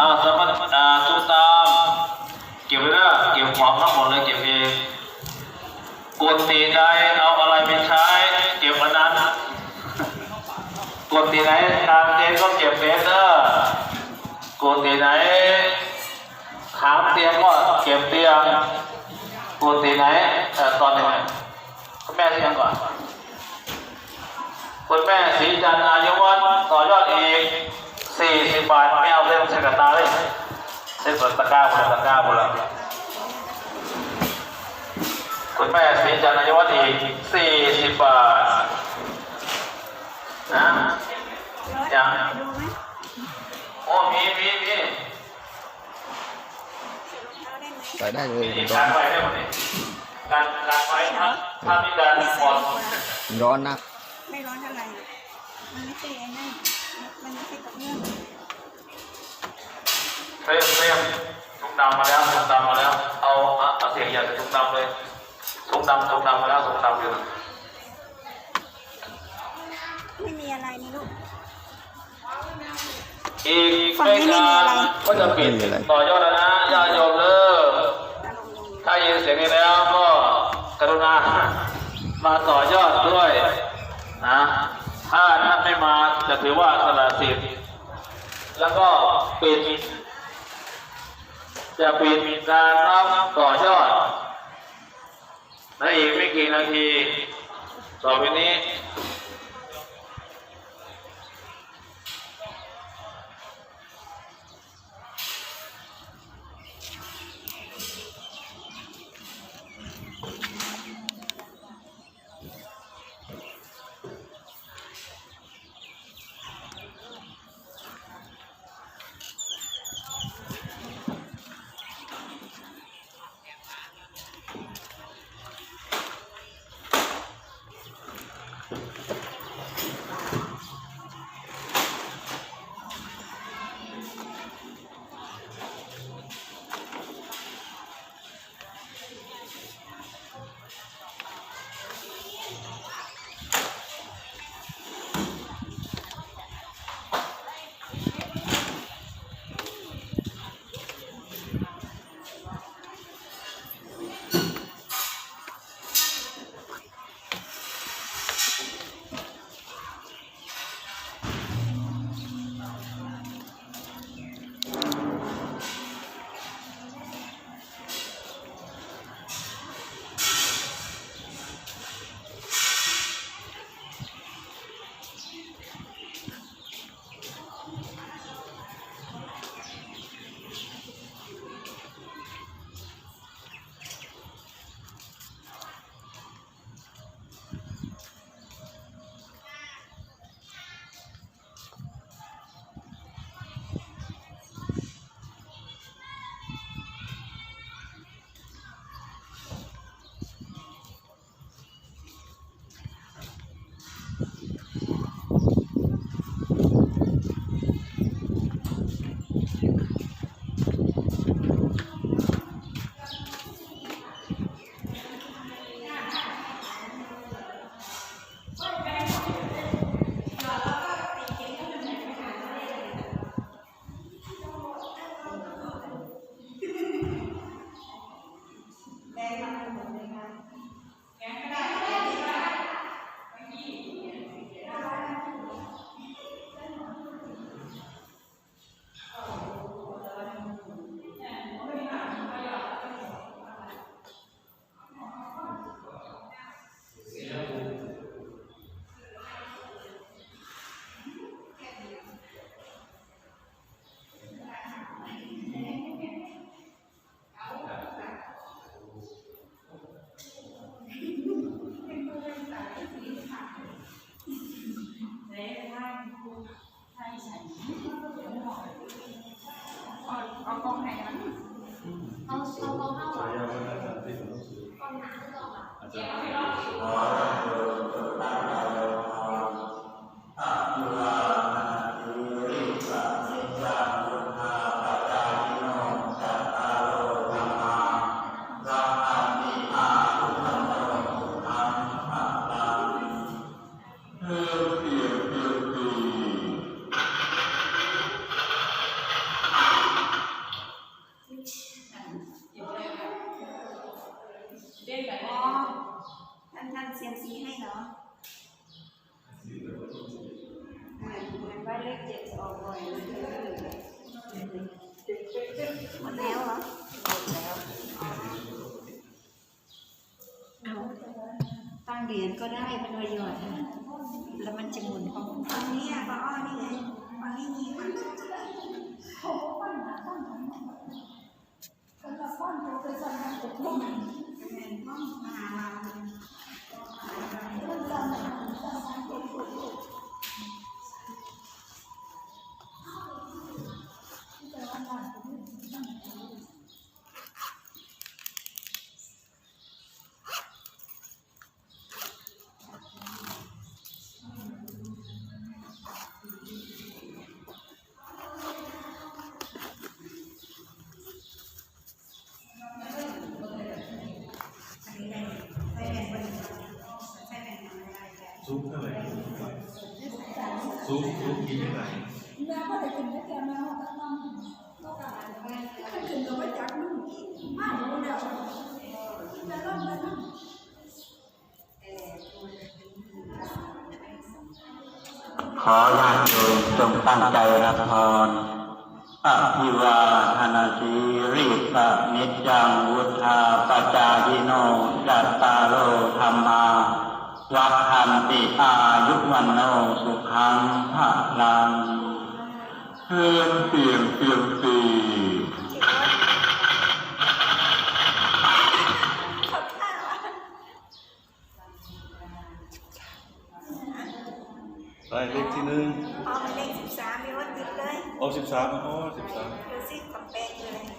อ่าสมมติอ่าตุ้มตาม เก็บไว้เด้อเก็บของทั้งหมดเลยเก็บเองกดตีใดเอาอะไรไปใช้ เก็บอันนั้นกดตีไหนตามเตียงก็เก็บเองเด้อกดตีไหนถามเตียงก็เก็บเตียงกดตีไหนเอ่อตอนหนึ่งคุณแม่ที่ยังก่อนคุณแม่ศรีจันอายุวัฒน์ต่อยอดอีก 40บาทไม่เอาเส้นเส้นกระตาเลยเส้นตะกร้าบุรตะกร้าบุรคุณแม่ศรีจันทร์อายุวัฒน์อีก40บาทนะยังดูไหมโอ้มีมีมีเอาได้ไหมใส่ได้เลยมีร้อการนไฟได้หมดเลยการการไฟถ้าถ้ามีการไม่หมใส่ดดีกว่าร้อนนะไม่ร้อนเท่าไหร่มันไม่ใช่ไอ้นั่น มันไม่ใช่กับเรื่องเรียมเรียมถุงดำมาแล้วถุงดำมาแล้ว เอาเอาเอาเสียงอย่าถุงดำเลยถุงดำถุงดำมาแล้วถุงดำอยู่นะไม่มีอะไรนี่ลูก อีกไม่นานก็จะปิดต่อยอดแล้วนะญาติโยมเลิกตาลงลงถ้ายินเสียงนี้แล้วก็กรุณามาต่อยอดด้วยนะถ้าท่าน ไม่มาจะถือว่าสละสิทธิ์แล้วก็ปิดจะปิดการรับต่อยอดในอีกไม่กี่นาทีต่อไปนี้ กองหนาก็กองอะเว่าเลขเจ็ดจะออกบ่อย หมดแล้วเหรอหมดแล้วเอาตั้งเหรียญก็ได้เป็นประโยชน์นะแล้วมันจะหมุนของฝั่งนี้อะป้าอ้อนี่ไงฝั่งนี้มีมันใซุปเท่าไหร่ซุปซุปกินเท่าไหร่แล้วก็ได้กินได้แก่แมวตั้งน้ำก็กาขึ้นขึ้นก็ไม่จักนุ่มมากรู้แล้วจะร่อนไปน้ำขอญาติโยมจงตั้งใจรับพรอภิวาทนาสีริสะนิจังวุธาปจายิโนจัตตา วัฏันติอายุวันโนสุขังภะลังเพื่อนเสียงเสียงสีได้เลขที่หนึ่งพอมันเลขสิบสามมีวันติดเลยโอ้สิบสามอ๋อสิบสามดูสิกับแปดเลย